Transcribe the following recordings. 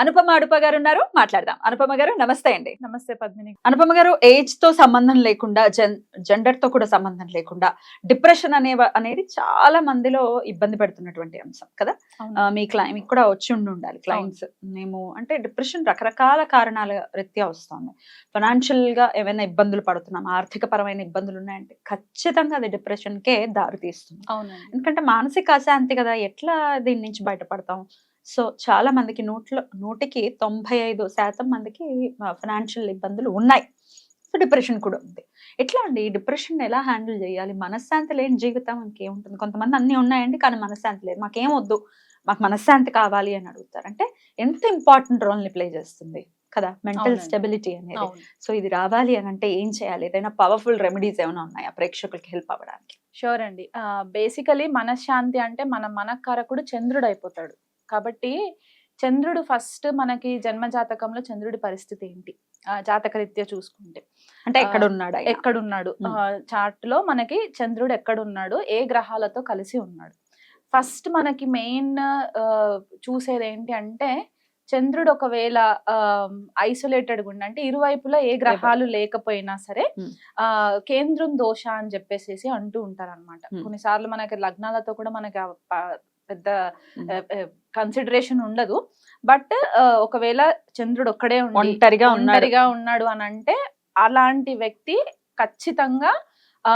అనుపమ అడుప గారు ఉన్నారు. మాట్లాడదాం. అనుపమ గారు నమస్తే అండి. నమస్తే పద్మిని. అనుపమ గారు ఏజ్తో సంబంధం లేకుండా జెండర్తో కూడా సంబంధం లేకుండా డిప్రెషన్ అనే అనేది చాలా మందిలో ఇబ్బంది పెడుతున్నటువంటి అంశం కదా? మీ క్లై మీకు కూడా వచ్చి ఉండి ఉండాలి క్లయింట్స్ మేము అంటే డిప్రెషన్ రకరకాల కారణాల రీత్యా వస్తుంది. ఫైనాన్షియల్గా ఏమైనా ఇబ్బందులు పడుతున్నాం ఆర్థిక పరమైన ఇబ్బందులు ఉన్నాయంటే ఖచ్చితంగా అది డిప్రెషన్ కే దారి తీస్తుంది ఎందుకంటే మానసిక అశాంతి కదా ఎట్లా దీని నుంచి బయటపడతాం? సో చాలా మందికి నూట్లో నూటికి తొంభై ఐదు శాతం మందికి ఫైనాన్షియల్ ఇబ్బందులు ఉన్నాయి. సో డిప్రెషన్ కూడా ఉంది. ఎట్లా అండి? ఈ డిప్రెషన్ ఎలా హ్యాండిల్ చేయాలి? మనశ్శాంతి లేని జీవితం ఇంకేముంటుంది? కొంతమంది అన్నీ ఉన్నాయండి కానీ మనశ్శాంతి లేదు. మాకేం వద్దు మాకు మనశ్శాంతి కావాలి అని అడుగుతారు. అంటే ఎంత ఇంపార్టెంట్ రోల్ని ప్లే చేస్తుంది? కదా మెంటల్. స్టెబిలిటీ అనేది. సో ఇది రావాలి అని అంటే ఏం చేయాలి? ఏదైనా పవర్ఫుల్ రెమెడీస్ ఏమైనా ఉన్నాయా ప్రేక్షకులకి హెల్ప్ అవ్వడానికి? షూర్ అండి. బేసికలీ మనశ్శాంతి అంటే మన మనకారకుడు చంద్రుడు అయిపోతాడు. కాబట్టి చంద్రుడు ఫస్ట్ మనకి జన్మ జాతకంలో చంద్రుడి పరిస్థితి ఏంటి ఆ, జాతకరీత్యా చూసుకుంటే అంటే ఎక్కడ ఉన్నాడు? ఎక్కడున్నాడు. చార్ట్లో మనకి చంద్రుడు ఎక్కడున్నాడు ఏ గ్రహాలతో కలిసి ఉన్నాడు ఫస్ట్ మనకి మెయిన్ చూసేది ఏంటి అంటే చంద్రుడు ఒకవేళ ఐసోలేటెడ్ ఉండి అంటే ఇరువైపులా ఏ గ్రహాలు లేకపోయినా సరే. ఆ కేంద్రం దోష అని చెప్పేసి అంటూ ఉంటారు అనమాట. కొన్నిసార్లు మనకి లగ్నాలతో కూడా మనకి పెద్ద. కన్సిడరేషన్ ఉండదు బట్ ఒకవేళ చంద్రుడు ఒక్కడే ఒంటరిగా ఉన్నాడు అని అంటే అలాంటి వ్యక్తి ఖచ్చితంగా ఆ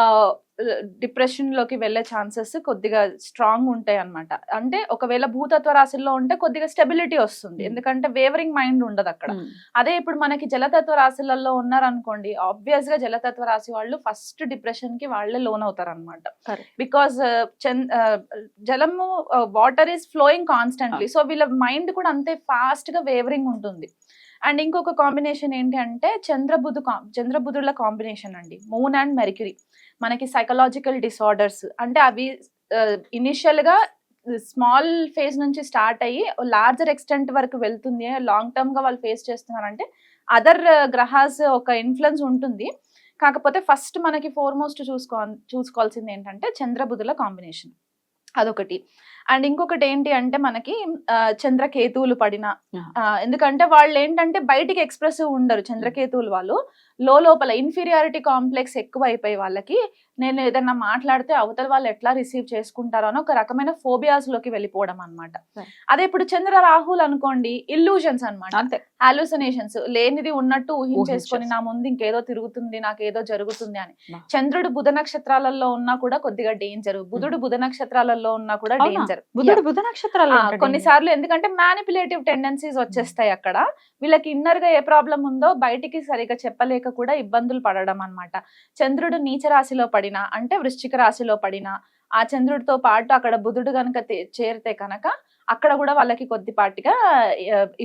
డిప్రెషన్లోకి వెళ్ళే ఛాన్సెస్ కొద్దిగా స్ట్రాంగ్ ఉంటాయి అన్నమాట. అంటే ఒకవేళ భూతత్వ రాశుల్లో ఉంటే కొద్దిగా స్టెబిలిటీ వస్తుంది. ఎందుకంటే వేవరింగ్ మైండ్ ఉండదు అక్కడ. అదే ఇప్పుడు మనకి జలతత్వ రాశులలో ఉన్నారనుకోండి ఆబ్వియస్గా జలతత్వ రాశి వాళ్ళు ఫస్ట్ డిప్రెషన్కి వాళ్ళే లోన్ అవుతారు అనమాట. బికాస్ జలము water is flowing constantly so వీళ్ళ మైండ్ కూడా అంతే ఫాస్ట్గా వేవరింగ్ ఉంటుంది. అండ్ ఇంకొక కాంబినేషన్ ఏంటి అంటే చంద్రబుధు చంద్రబుధుల కాంబినేషన్ అండి. మూన్ అండ్ మెర్క్యూరీ మనకి సైకలాజికల్ డిసార్డర్స్ అంటే అవి ఇనిషియల్గా స్మాల్ ఫేజ్ నుంచి స్టార్ట్ అయ్యి లార్జర్ ఎక్స్టెంట్ వరకు వెళ్తుంది. లాంగ్ టర్మ్గా వాళ్ళు ఫేస్ చేస్తున్నారంటే అదర్ గ్రహాస్ ఒక ఇన్ఫ్లుయెన్స్ ఉంటుంది. కాకపోతే ఫస్ట్ మనకి ఫోర్మోస్ట్ చూసుకో చూసుకోవాల్సింది ఏంటంటే చంద్రబుధుల కాంబినేషన్. అదొకటి. అండ్ ఇంకొకటి ఏంటి అంటే మనకి చంద్రకేతువులు పడిన ఎందుకంటే వాళ్ళు ఏంటంటే బయటికి ఎక్స్ప్రెసివ్ ఉండరు చంద్రకేతువులు వాళ్ళు. లోపల ఇన్ఫీరియారిటీ కాంప్లెక్స్ ఎక్కువ అయిపోయి వాళ్ళకి నేను ఏదైనా మాట్లాడితే అవతల వాళ్ళు ఎట్లా రిసీవ్ చేసుకుంటారో అని ఒక రకమైన ఫోబియాస్లోకి వెళ్ళిపోవడం అనమాట. అదే ఇప్పుడు చంద్ర రాహుల్ అనుకోండి ఇల్యూషన్స్ అన్నమాట. అంతే. హాలుసినేషన్స్ లేనిది ఉన్నట్టు ఊహించేసుకొని ఊహించేసి. నా ముందు ఇంకేదో తిరుగుతుంది నాకేదో జరుగుతుంది అని. చంద్రుడు బుధ నక్షత్రాలలో ఉన్నా కూడా కొద్దిగా డేంజర్ బుధుడు బుధ నక్షత్రాలలో ఉన్నా కూడా? డేంజర్ బుధుడు బుధ నక్షత్రాలు కొన్నిసార్లు ఎందుకంటే మ్యానిపులేటివ్ టెండెన్సీస్ వచ్చేస్తాయి అక్కడ. వీళ్ళకి ఇన్నర్గా ఏ ప్రాబ్లం ఉందో బయటికి సరిగా చెప్పలేక కూడా ఇబ్బందులు పడడం అన్నమాట. చంద్రుడు నీచ రాశిలో పడినా అంటే వృశ్చిక రాశిలో పడినా ఆ చంద్రుడితో పాటు అక్కడ బుధుడు కనుక చేరితే కనుక అక్కడ కూడా వాళ్ళకి కొద్దిపాటిగా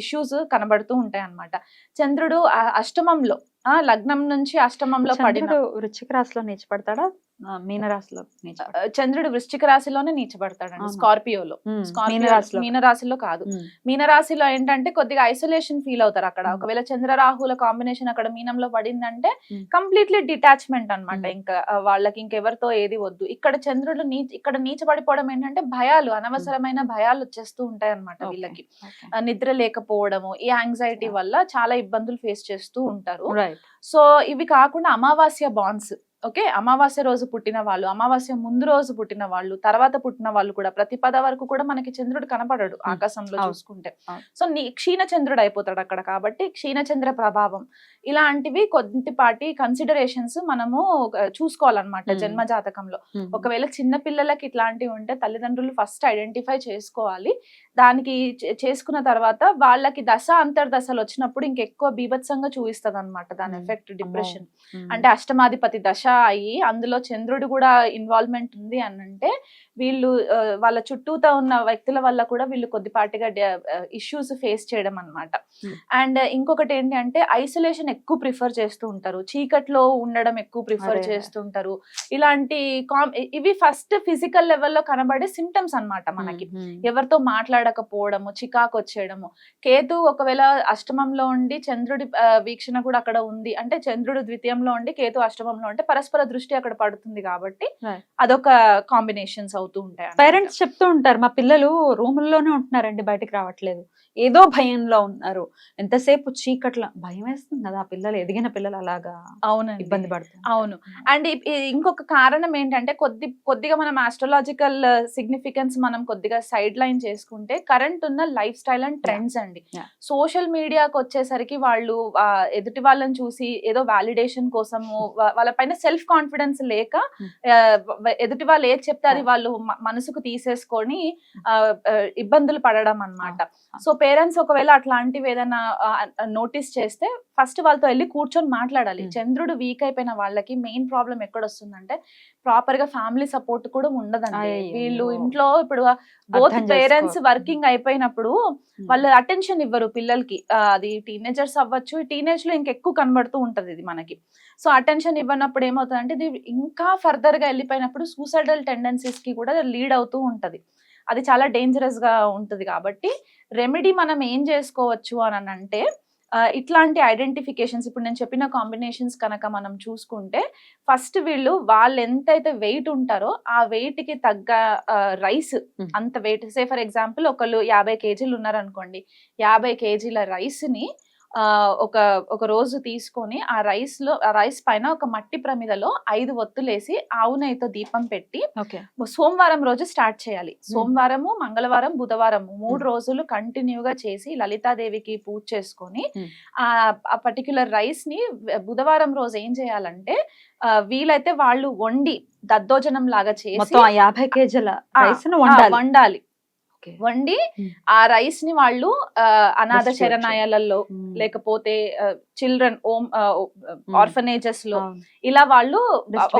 ఇష్యూస్ కనబడుతూ ఉంటాయి అన్నమాట. చంద్రుడు అష్టమంలో ఆ లగ్నం నుంచి అష్టమంలో పడిన వృశ్చిక రాశిలో నీచపడతాడా? ఆ, మీన రాశిలో నీచపడతాడా? ఆ, చంద్రుడు వృశ్చిక రాశిలోనే నీచబడతాడండి? స్కార్పియోలో స్కార్పియో రాశిలో మీనరాశిలో కాదు మీనరాశిలో ఏంటంటే కొద్దిగా ఐసోలేషన్ ఫీల్ అవుతారు అక్కడ. ఒకవేళ చంద్రరాహుల కాంబినేషన్ అక్కడ మీనంలో పడిందంటే. కంప్లీట్లీ డిటాచ్మెంట్ అన్నమాట Mm. ఇంకా వాళ్ళకి ఇంకెవరితో ఏది వద్దు ఇక్కడ చంద్రుడు నీ ఇక్కడ నీచబడిపోవడం ఏంటంటే భయాలు అనవసరమైన భయాలు వచ్చేస్తూ ఉంటాయి Okay. వీళ్ళకి నిద్ర లేకపోవడము ఈ యాంగ్జైటీ. వల్ల చాలా ఇబ్బందులు ఫేస్ చేస్తూ ఉంటారు. సో ఇవి కాకుండా అమావాస్య బాండ్స్ ఓకే అమావాస్య రోజు పుట్టిన వాళ్ళు అమావాస్య ముందు రోజు పుట్టిన వాళ్ళు తర్వాత పుట్టిన వాళ్ళు కూడా ప్రతి పద వరకు కూడా మనకి చంద్రుడు కనపడడు. ఆకాశంలో. చూసుకుంటే. సో నీ క్షీణ చంద్రుడు అయిపోతాడు అక్కడ కాబట్టి క్షీణ చంద్ర ప్రభావం ఇలాంటివి కొద్దిపాటి కన్సిడరేషన్స్ మనము చూసుకోవాలన్నమాట. జన్మ జాతకంలో ఒకవేళ చిన్న పిల్లలకి ఇట్లాంటివి ఉంటే తల్లిదండ్రులు ఫస్ట్ ఐడెంటిఫై చేసుకోవాలి దానికి చేసుకున్న తర్వాత వాళ్ళకి దశ అంతర్దశలు వచ్చినప్పుడు ఇంకెక్కువ బీభత్సంగా చూపిస్తుంది అనమాట దాని. Effect depression. అంటే అష్టమాధిపతి దశ అయ్యి అందులో చంద్రుడు కూడా ఇన్వాల్వ్మెంట్ ఉంది అని అంటే వీళ్ళు వాళ్ళ చుట్టూతా ఉన్న వ్యక్తుల వల్ల కూడా వీళ్ళు కొద్దిపాటిగా ఇష్యూస్ ఫేస్ చేయడం అనమాట Hmm. అండ్ ఇంకొకటి ఏంటి అంటే ఐసోలేషన్ ఎక్కువ ప్రిఫర్ చేస్తూ ఉంటారు చీకట్లో ఉండడం ఎక్కువ ప్రిఫర్. చేస్తుంటారు ఇలాంటి కామ్ ఇవి ఫస్ట్ ఫిజికల్ లెవెల్లో కనబడే సిమ్టమ్స్ అన్నమాట మనకి ఉమ్. ఎవరితో మాట్లాడకపోవడము చికాకు వచ్చేయడము కేతు ఒకవేళ అష్టమంలో ఉండి చంద్రుడి వీక్షణ కూడా అక్కడ ఉంది అంటే చంద్రుడు ద్వితీయంలో ఉండి కేతు అష్టమంలో ఉంటే పరస్పర దృష్టి అక్కడ పడుతుంది కాబట్టి. అదొక కాంబినేషన్స్ అవుతూ ఉంటాయి. పేరెంట్స్ చెప్తూ ఉంటారు మా పిల్లలు రూముల్లోనే ఉంటున్నారండి బయటికి రావట్లేదు ఏదో భయంలో ఉన్నారు. ఎంతసేపు చీకట్లో భయం వేస్తుంది కదా ఆ పిల్లలు ఎదిగిన పిల్లలు అలాగా అవునండి. ఇబ్బంది పడుతుంది అవును. అండ్ ఇంకొక కారణం ఏంటంటే కొద్ది కొద్దిగా మనం ఆస్ట్రాలజికల్ సిగ్నిఫికెన్స్ మనం కొద్దిగా సైడ్ లైన్ చేసుకుంటే కరెంట్ ఉన్న లైఫ్ స్టైల్ అండ్ ట్రెండ్స్ అండి. సోషల్ మీడియాకి వచ్చేసరికి వాళ్ళు ఎదుటి వాళ్ళని చూసి ఏదో వాలిడేషన్ కోసము వా- వాళ్ళ పైన సెల్ఫ్ కాన్ఫిడెన్స్ లేక Hmm. ఎదుటి వాళ్ళు ఏది చెప్తే అది. వాళ్ళు మనసుకు తీసేసుకొని ఆ, ఇబ్బందులు పడడం అన్నమాట. Ah. సో పేరెంట్స్ ఒకవేళ అట్లాంటివి ఏదైనా నోటీస్ చేస్తే ఫస్ట్ వాళ్ళతో వెళ్ళి కూర్చొని మాట్లాడాలి. చంద్రుడు వీక్ అయిపోయిన వాళ్ళకి మెయిన్ ప్రాబ్లం ఎక్కడ వస్తుందంటే ప్రాపర్గా ఫ్యామిలీ సపోర్ట్ కూడా ఉండదండి. వీళ్ళు ఇంట్లో ఇప్పుడు బోత్ పేరెంట్స్. వర్కింగ్ అయిపోయినప్పుడు వాళ్ళు అటెన్షన్ ఇవ్వరు పిల్లలకి. అది టీనేజర్స్ అవ్వచ్చు. టీనేజ్లో ఇంకెక్కువ కనబడుతూ ఉంటది ఇది మనకి. సో అటెన్షన్ ఇవ్వనప్పుడు ఏమవుతుందంటే ఇది ఇంకా ఫర్దర్గా వెళ్ళిపోయినప్పుడు సూసైడల్ టెండెన్సీస్కి కూడా లీడ్ అవుతూ ఉంటది. అది చాలా డేంజరస్గా ఉంటది కాబట్టి రెమెడీ మనం ఏం చేసుకోవచ్చు అని అంటే ఇట్లాంటి ఐడెంటిఫికేషన్స్ ఇప్పుడు నేను చెప్పిన కాంబినేషన్స్ కనుక మనం చూసుకుంటే ఫస్ట్ వీళ్ళు వాళ్ళు ఎంతైతే వెయిట్ ఉంటారో ఆ weight కి తగ్గ రైస్. అంత వెయిట్ సే ఫర్ ఎగ్జాంపుల్ ఒకళ్ళు యాభై కేజీలు ఉన్నారనుకోండి యాభై కేజీల rice ని ఒక ఒక రోజు తీసుకొని ఆ రైస్లో ఆ రైస్ పైన ఒక మట్టి ప్రమిదలో ఐదు ఒత్తులేసి ఆవు నెయ్యితో దీపం పెట్టి సోమవారం రోజు స్టార్ట్ చేయాలి. సోమవారము మంగళవారం బుధవారము మూడు రోజులు కంటిన్యూగా చేసి లలితాదేవికి పూజ చేసుకొని. ఆ ఆ పర్టికులర్ రైస్ని బుధవారం రోజు ఏం చేయాలంటే వీలైతే వాళ్ళు వండి దద్దోజనం లాగా చేసి యాభై కేజీల వండాలి. వండి. ఆ రైస్ని వాళ్ళు అనాథ ఉమ్. లేకపోతే చిల్డ్రన్ ఓమ్ ఆర్ఫనేజెస్లో. ఇలా వాళ్ళు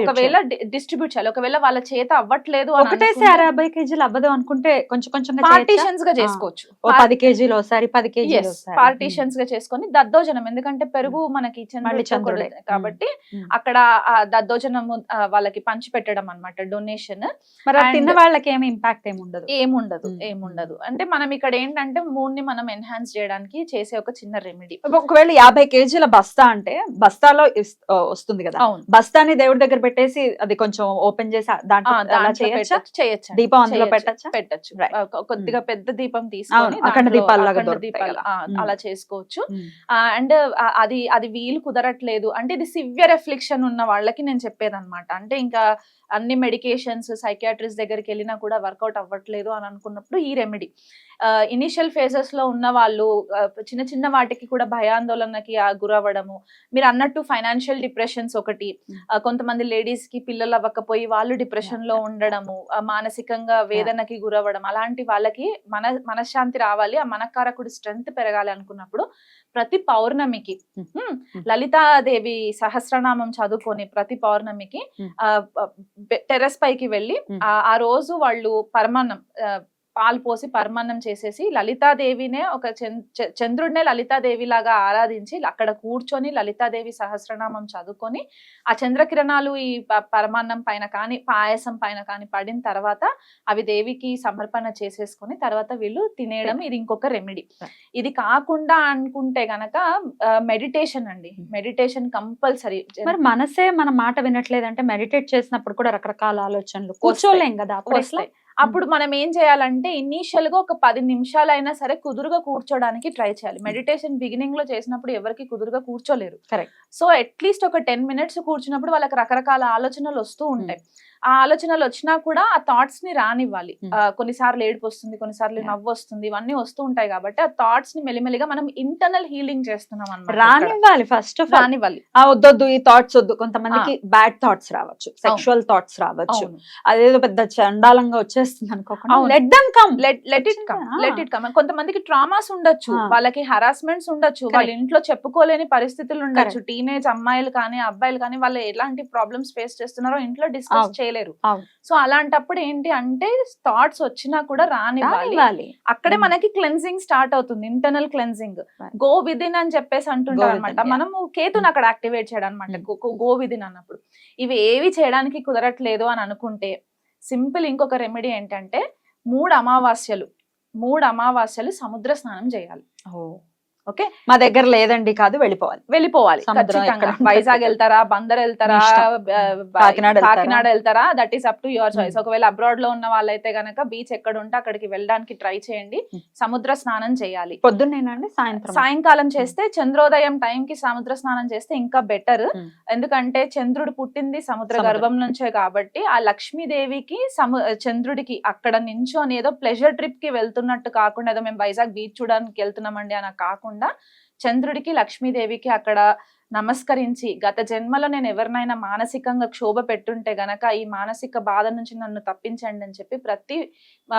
ఒకవేళ డిస్ట్రిబ్యూట్ చేయాలి. ఒకవేళ వాళ్ళ చేత అవ్వట్లేదు అనుకుంటే యాభై కేజీలు అవ్వదు అనుకుంటే కొంచెం కొంచెం పార్టీషన్స్గా చేసుకోవచ్చు. పది కేజీలు ఒకసారి పది కేజీలు. పార్టీషన్స్గా చేసుకొని దద్దోజనం. ఎందుకంటే పెరుగు మనకి కాబట్టి. అక్కడ ఆ, వాళ్ళకి పంచి పెట్టడం అనమాట డొనేషన్. మరి తిన్న వాళ్ళకి ఏమి ఇంపాక్ట్ ఏమి ఉండదు. ఏముండదు. ఉమ్. ఏముండదు అంటే మనం ఇక్కడ ఏంటంటే మూడ్ని మనం ఎన్హాన్స్ చేయడానికి చేసే ఒక చిన్న రెమెడీ ఒకవేళ యాభై కేజీల బస్తా అంటే బస్తాలో వస్తుంది కదా. బస్తాని దేవుడి దగ్గర పెట్టేసి అది కొంచెం ఓపెన్ చేసి దాంట్లో చేయొచ్చా? దీపం అందులో పెట్టచ్చా? పెట్టచ్చు. కొద్దిగా పెద్ద దీపం తీసుకొని. అలా చేసుకోవచ్చు. అండ్ అది అది వీలు కుదరట్లేదు. అంటే ఇది సివియర్ ఎఫ్లిక్షన్ ఉన్న వాళ్ళకి నేను చెప్పేది అంటే ఇంకా అన్ని మెడికేషన్స్ సైకియాట్రిస్ట్ దగ్గరికి వెళ్ళినా కూడా వర్కౌట్ అవ్వట్లేదు అని అనుకున్నప్పుడు ఈ రెమెడీ ఇనిషియల్ ఫేజెస్లో ఉన్న వాళ్ళు చిన్న చిన్న వాటికి కూడా భయాందోళనకి ఆ, గురవ్వడము మీరు అన్నట్టు ఫైనాన్షియల్ డిప్రెషన్స్ ఒకటి ఆ, కొంతమంది లేడీస్కి పిల్లలు అవ్వకపోయి వాళ్ళు డిప్రెషన్లో ఉండడము మానసికంగా వేదనకి గురవ్వడం అలాంటి వాళ్ళకి మన మనశ్శాంతి రావాలి ఆ మనకారకుడి స్ట్రెంగ్త్ పెరగాలి అనుకున్నప్పుడు ప్రతి పౌర్ణమికి Hmm. hmm, Hmm. Lalitha Devi Sahasranamam చదువుకొని ప్రతి పౌర్ణమికి Hmm. టెర్రస్ పైకి వెళ్ళి Hmm. ఆ- రోజు వాళ్ళు పరమాన్నం పాలు పోసి పరమాన్నం చేసేసి లలితాదేవినే ఒక చంద్రుడినే లలితాదేవి లాగా ఆరాధించి అక్కడ కూర్చొని లలితాదేవి సహస్రనామం చదువుకొని ఆ చంద్రకిరణాలు ఈ పరమాన్నం పైన కానీ పాయసం పైన కానీ పడిన తర్వాత అవి దేవికి సమర్పణ చేసేసుకొని తర్వాత వీళ్ళు తినేయడం ఇది ఇంకొక రెమెడీ. ఇది కాకుండా అనుకుంటే గనక మెడిటేషన్ అండి. మెడిటేషన్ కంపల్సరీ మరి మనసే మన మాట వినట్లేదంటే మెడిటేట్ చేసినప్పుడు కూడా రకరకాల ఆలోచనలు కూర్చోలేం కదా అప్పుడు? వస్తాయి అప్పుడు మనం ఏం చేయాలంటే ఇనీషియల్గా ఒక పది నిమిషాలైనా సరే కుదురుగా కూర్చోడానికి ట్రై చేయాలి. మెడిటేషన్ బిగినింగ్లో చేసినప్పుడు ఎవరికి కుదురుగా కూర్చోలేరు. సో అట్లీస్ట్ ఒక టెన్ మినిట్స్ కూర్చున్నప్పుడు వాళ్ళకి రకరకాల ఆలోచనలు వస్తూ ఉంటాయి. ఆ ఆలోచనలు వచ్చినా కూడా ఆ థాట్స్ని రానివ్వాలి. Hmm. కొన్నిసార్లు ఏడుపు వస్తుంది కొన్నిసార్లు. నవ్వు వస్తుంది ఇవన్నీ వస్తూ ఉంటాయి కాబట్టి ఆ థాట్స్ని మెల్లిమెల్లిగా మనం ఇంటర్నల్ హీలింగ్ చేస్తున్నాం అన్నమాట ఇక్కడ. రానివ్వాలి ఫస్ట్ ఆఫ్ రానివ్వాలి. ఆ వద్దొద్దు ఈ థాట్స్ వద్దు. కొంతమందికి బ్యాడ్ థాట్స్ రావచ్చు. సెక్షువల్ థాట్స్ రావచ్చు. అదేదో పెద్ద చండాలంగా వచ్చేస్తుంది వచ్చేస్తుంది అనుకోకుండా అవును. Let them come let let it come ఆ. లెట్ ఇట్ కమ్ కొంతమందికి ట్రామాస్ ఉండొచ్చు. వాళ్ళకి హరాస్మెంట్స్ ఉండొచ్చు వాళ్ళ. ఇంట్లో చెప్పుకోలేని పరిస్థితులు ఉండొచ్చు టీనేజ్ అమ్మాయిలు కానీ అబ్బాయిలు కానీ వాళ్ళు ఎలాంటి ప్రాబ్లమ్స్ ఫేస్ చేస్తున్నారో ఇంట్లో డిస్కస్. చేయలేరు. సో అలాంటప్పుడు ఏంటి అంటే థాట్స్ వచ్చినా కూడా రానివ్వాలి. అక్కడే Mm. మనకి క్లెన్సింగ్ స్టార్ట్ అవుతుంది ఇంటర్నల్ క్లెన్సింగ్. గో విదిన్ అని చెప్పేసి అంటుంటారు అనమాట. మనము కేతుని అక్కడ యాక్టివేట్ చేయడం అనమాట. గో విదిన్ అన్నప్పుడు ఇవి ఏవి చేయడానికి కుదరట్లేదు అని అనుకుంటే సింపుల్ ఇంకొక రెమెడీ ఏంటంటే మూడు అమావాస్యలు. మూడు అమావాస్యలు సముద్ర స్నానం చేయాలి. ఓకే మా దగ్గర లేదండి కాదు వెళ్ళిపోవాలి వెళ్ళిపోవాలి ఖచ్చితంగా? వైజాగ్ వెళ్తారా బందర్ వెళ్తారా కాకినాడ వెళ్తారా? That is up to your choice Hmm. ఒకవేళ అబ్రాడ్లో ఉన్న వాళ్ళైతే గనక బీచ్ ఎక్కడ ఉంటే అక్కడికి వెళ్ళడానికి ట్రై చేయండి Hmm. సముద్ర స్నానం చేయాలి పొద్దున్నేనండి సాయంత్రం సాయంకాలం చేస్తే చంద్రోదయం టైం కి సముద్ర స్నానం చేస్తే ఇంకా బెటర్ Hmm. ఎందుకంటే చంద్రుడు పుట్టింది సముద్ర. గర్భం నుంచే కాబట్టి ఆ లక్ష్మీదేవికి సము చంద్రుడికి అక్కడ నించొని ఏదో ప్లెజర్ ట్రిప్కి వెళ్తున్నట్టు కాకుండా ఏదో మేము వైజాగ్ బీచ్ చూడడానికి వెళ్తున్నామండి అని కాకుండా చంద్రుడికి లక్ష్మీదేవికి అక్కడ నమస్కరించి గత జన్మలో నేను ఎవరినైనా మానసికంగా క్షోభ పెట్టుంటే గనక ఈ మానసిక బాధ నుంచి నన్ను తప్పించండి అని చెప్పి ప్రతి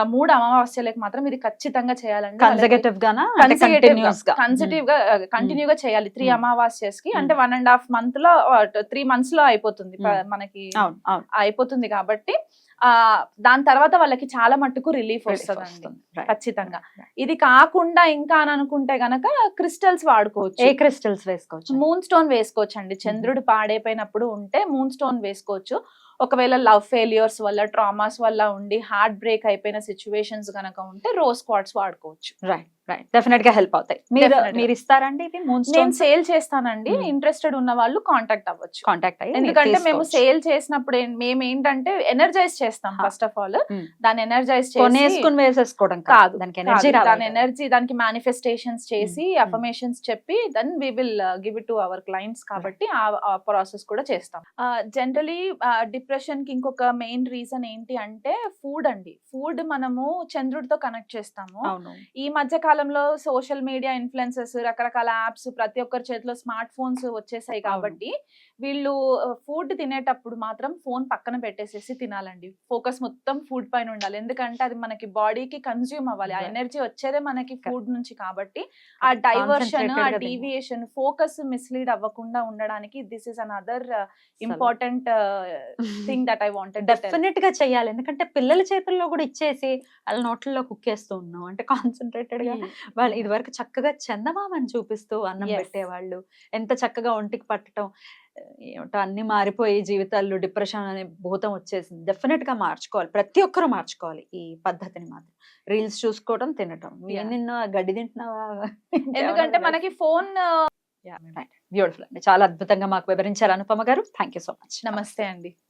మూడు అమావాస్యలకు మాత్రం ఇది ఖచ్చితంగా చేయాలండి. కన్సర్గేటివ్గా కన్సిటివ్గా కంటిన్యూ గా చేయాలి. Three Hmm. అమావాస్యస్కి Hmm. అంటే వన్ అండ్ హాఫ్ మంత్లో త్రీ మంత్స్లో అయిపోతుంది Hmm. మనకి అయిపోతుంది కాబట్టి దాని తర్వాత వాళ్ళకి చాలా మట్టుకు రిలీఫ్ వస్తుంది. ఖచ్చితంగా. ఇది కాకుండా ఇంకా అని అనుకుంటే గనక క్రిస్టల్స్ ఏ వాడుకోవచ్చు క్రిస్టల్స్ వేసుకోవచ్చు? మూన్ స్టోన్ వేసుకోవచ్చు అండి చంద్రుడు పాడైపోయినప్పుడు ఉంటే మూన్ స్టోన్ వేసుకోవచ్చు. ఒకవేళ లవ్ ఫెయిలియర్స్ వల్ల ట్రామాస్ వల్ల ఉండి హార్ట్ బ్రేక్ అయిపోయిన సిచ్యువేషన్స్ గనక ఉంటే రోజ్ క్వార్ట్స్ వాడుకోవచ్చు. రైట్ రైట్ డెఫినెట్గా హెల్ప్ అవుతాయి. మీరు. మీరు ఇస్తారండి ఇవి? నేను సేల్ చేస్తానండి. Hmm. ఇంట్రెస్టెడ్ ఉన్న వాళ్ళు కాంటాక్ట్ అవ్వచ్చు. కాంటాక్ట్ అయ్యి ఎందుకంటే మేము. సేల్ చేసినప్పుడు మేము ఏంటంటే ఎనర్జైజ్ చేస్తాం. First of all Hmm. దాన్ని ఎనర్జైజ్ చేసి కొనేసుకుని వేసేసుకోవడం కాదు, దానికి ఎనర్జీ దాని ఎనర్జీ దానికి మేనిఫెస్టేషన్స్ చేసి Hmm. అఫర్మేషన్స్ చెప్పి then we will give it to our clients కాబట్టి ఆ ప్రాసెస్ కూడా చేస్తాం. జనరలీ డిప్రెషన్కి ఇంకొక మెయిన్ రీజన్ ఏంటి అంటే ఫుడ్ అండి. ఫుడ్ మనము చంద్రుడితో కనెక్ట్ చేస్తాము. ఈ మధ్య కాలంలో సోషల్ మీడియా ఇన్ఫ్లుయెన్సెస్ రకరకాల యాప్స్ ప్రతి ఒక్కరి చేతిలో స్మార్ట్ ఫోన్స్ వచ్చేసాయి కాబట్టి వీళ్ళు ఫుడ్ తినేటప్పుడు మాత్రం ఫోన్ పక్కన పెట్టేసేసి తినాలండి. ఫోకస్ మొత్తం ఫుడ్ పైన ఉండాలి. ఎందుకంటే అది మనకి బాడీకి కన్జ్యూమ్ అవ్వాలి. ఆ. ఎనర్జీ వచ్చేదే మనకి ఫుడ్ నుంచి కాబట్టి ఆ డైవర్షన్ ఆ. డీవియేషన్ ఫోకస్ మిస్లీడ్ అవ్వకుండా ఉండడానికి this is another important thing that I wanted డెఫినెట్గా చెయ్యాలి. ఎందుకంటే పిల్లల చేతుల్లో కూడా ఇచ్చేసి వాళ్ళ నోట్లలో కుక్కేస్తూ ఉన్నాం. అంటే కాన్సన్ట్రేటెడ్గా వాళ్ళు ఇది వరకు చక్కగా చందమామని చూపిస్తూ అన్నం. పెట్టేవాళ్ళు. ఎంత చక్కగా ఒంటికి పట్టడం ఏమిటో అన్ని మారిపోయి జీవితాల్లో డిప్రెషన్ అనే భూతం వచ్చేసింది. డెఫినెట్గా మార్చుకోవాలి. ప్రతి ఒక్కరూ మార్చుకోవాలి ఈ పద్ధతిని మాత్రం. రీల్స్ చూసుకోవడం తినటం. నిన్న గడ్డి తింటున్నావా? ఎందుకంటే మనకి ఫోన్ బ్యూటిఫుల్ అండి. చాలా అద్భుతంగా మాకు వివరించారు అనుపమ గారు. థ్యాంక్ యూ సో మచ్ నమస్తే అండి.